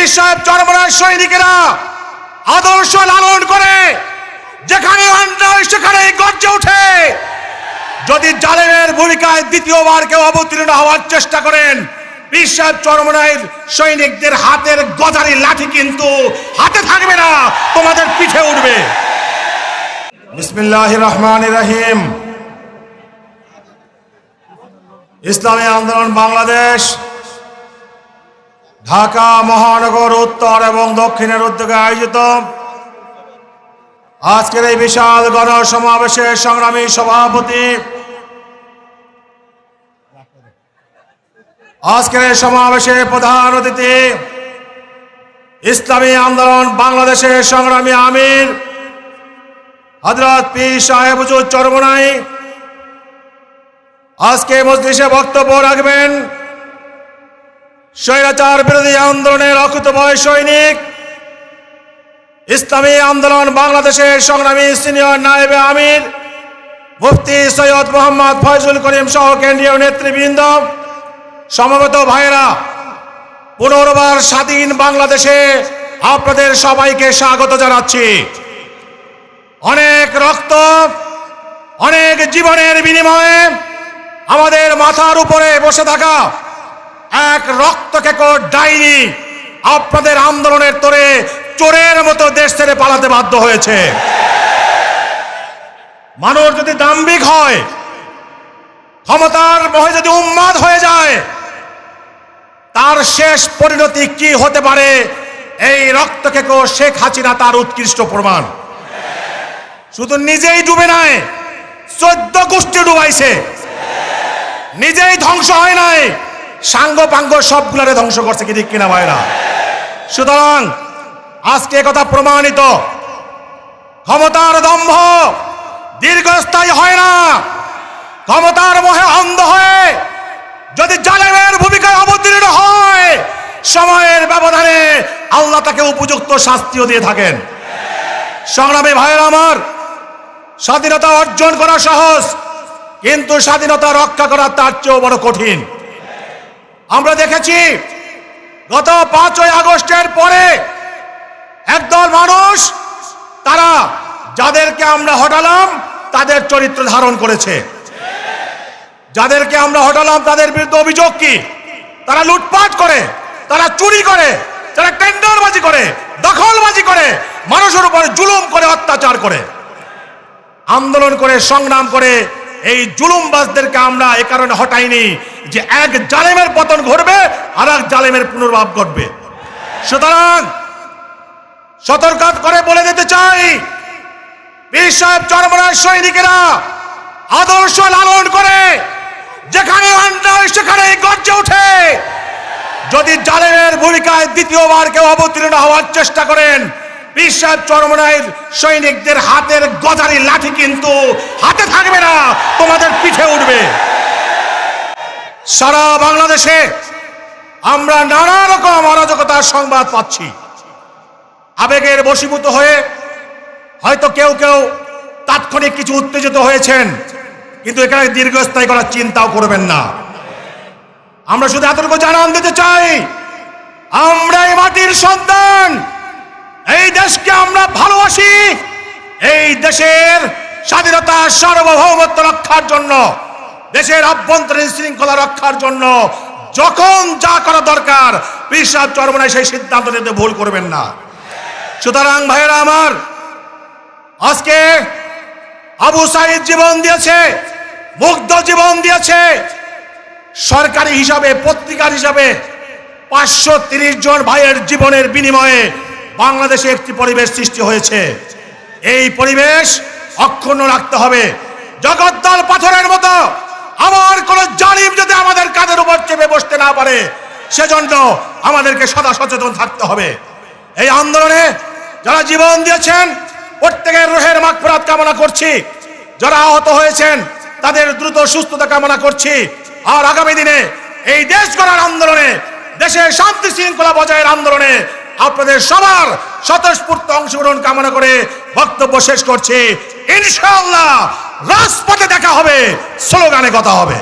বীর সাহেব চরমরাজ সৈনিকেরা আদর্শ লালন করে, যেখানে অন্যায় সেখানে গর্জে ওঠে। যদি জালেমের ভূমিকায় দ্বিতীয়বার কেউ অবতীর্ণ হওয়ার চেষ্টা করেন সৈনিকদের হাতের গজারি লাঠি কিন্তু হাতে থাকবে না, তোমাদের পিঠে উঠবে। বিসমিল্লাহ রহমান রহিম। ইসলামী আন্দোলন বাংলাদেশ ঢাকা মহানগর উত্তর এবং দক্ষিণের উদ্যোগে আয়োজিত আজকের এই বিশাল গণসমাবেশের সংগ্রামী সভাপতি আজকের এই সমাবেশে প্রধান অতিথি ইসলামী আন্দোলন বাংলাদেশের সংগ্রামী আমির হজরত পি সাহেব হুজুর চরমনাই। আজকে মজলিসে বক্তব্য রাখবেন স্বৈরাচার বিরোধী আন্দোলনের অকুতভয় সৈনিক, ইসলামী আন্দোলন বাংলাদেশের সংগ্রামী সিনিয়র নায়েবে আমির, মুফতি সৈয়দ মোহাম্মদ ফয়জুল করিম সহ কেন্দ্রীয় নেতৃবৃন্দ, সমবেত ভাইরা পুনর্বার স্বাধীন বাংলাদেশে আপনাদের সবাইকে স্বাগত জানাচ্ছি। অনেক রক্ত, অনেক জীবনের বিনিময়ে আমাদের মাথার উপরে বসে থাকা এক রক্ত ডাইনি। আপনাদের আন্দোলনের তোরে চোরের মতো দেশ ছেড়ে পালাতে বাধ্য হয়েছে। মানুষ যদি দাম্ভিক হয়, ক্ষমতার মহে যদি উন্মাদ হয়ে যায়, তার শেষ পরিণতি কি হতে পারে? এই রক্ত কেকো শেখ হাসিনা তার উৎকৃষ্ট প্রমাণ। শুধু নিজেই ডুবে নাই, চোদ্দ গোষ্ঠী ডুবাইছে। নিজেই ধ্বংস হয় নাই। সাঙ্গ পাঙ্গ সবগুলারে ধ্বংস করছে, কি ঠিক কিনা ভাইরা? সুতরাং আজকে কথা প্রমাণিত। ক্ষমতার দম্ভ দীর্ঘস্থায়ী হয় না। ক্ষমতার মোহে অন্ধ হয়ে যদি জালেমের ভূমিকায় অবতীর্ণ হয়, সময়ের ব্যবধানে আল্লাহ তাকে উপযুক্ত শাস্তিও দিয়ে থাকেন। সংগ্রামী ভাইয়ের আমার, স্বাধীনতা অর্জন করা সহজ, কিন্তু স্বাধীনতা রক্ষা করা তার চেয়েও বড় কঠিন। আমরা দেখেছি গত পাঁচই আগস্টের পরে একদল মানুষ, তারা যাদেরকে আমরা হটালাম, তাদের চরিত্র ধারণ করেছে। যাদেরকে আমরা হটালাম, তাদের বিরুদ্ধে অভিযোগ কি? তারা লুটপাট করে, তারা চুরি করে, তারা টেন্ডারবাজি করে, দখলবাজি করে, মানুষের উপরে জুলুম করে, অত্যাচার করে, আন্দোলন করে, সংগ্রাম করে এই জুলুমবাজদেরকে আমরা এ কারণে হটাইনি যে এক জালেমের পতন ঘটবে আর এক জালেমের পুনর্ভাব ঘটবে। সুতরাং সতর্ক করে বলে দিতে চাই বীর সাহেব চরমরাজ সৈনিকেরা আদর্শ লালন করে, যেখানে অন্যায় সেখানে গর্জে ওঠে। যদি জালেমের ভূমিকায় দ্বিতীয়বার কেউ অবতীর্ণ হওয়ার চেষ্টা করেন বীর সাহেব চরমনায়ের সৈনিকদের হাতের গজারি লাঠি কিন্তু হাতে থাকবে না, তোমাদের পিঠে উঠবে। সারা বাংলাদেশে আমরা নানা রকম অরাজকতার সংবাদ পাচ্ছি। আবেগের বশীভূত হয়ে হয়তো কেউ কেউ তাৎক্ষণিক কিছু উত্তেজিত হয়েছেন, কিন্তু এখানে দীর্ঘস্থায়ী করার চিন্তাও করবেন না। আমরা শুধু এতটুকু জানান দিতে চাই আমরা এই মাটির সন্তান। এই দেশকে আমরা ভালোবাসি। এই দেশের স্বাধীনতা সার্বভৌমত্ব রক্ষার জন্য, দেশের আভ্যন্তরীণ শৃঙ্খলা রক্ষার জন্য যখন যা করা দরকার পিসাব চরমনায় সেই সিদ্ধান্ত নিতে ভুল করবেন না। সুতরাং ভাইয়েরা আমার, আজকে আবু সাইদ জীবন দিয়েছে, মুগ্ধ জীবন দিয়েছে। সরকারি হিসাবে, পত্রিকার হিসাবে পাঁচশো জন ভাইয়ের জীবনের বিনিময়ে বাংলাদেশে একটি পরিবেশ সৃষ্টি হয়েছে। এই পরিবেশ অক্ষুণ্ণ রাখতে হবে। জগদ্দল পাথরের মতো। আমার কোন জালিম যদি আমাদের কাঁধের উপর চেপে বসতে না পারে, সেজন্য আমাদেরকে সদা সচেতন থাকতে হবে। এই আন্দোলনে যারা জীবন দিয়েছেন, প্রত্যেকের রোহের মাগফিরাত কামনা করছি। যারা আহত হয়েছেন, তাদের দ্রুত সুস্থতা কামনা করছি। আর আগামী দিনে এই দেশ গড়ার আন্দোলনে, দেশের শান্তি শৃঙ্খলা বজায়ের আন্দোলনে আপনাদের সবার স্বতঃস্ফূর্ত অংশগ্রহণ কামনা করে বক্তব্য শেষ করছি। ইনশাল্লাহ রাজপথে দেখা হবে, স্লোগানে কথা হবে।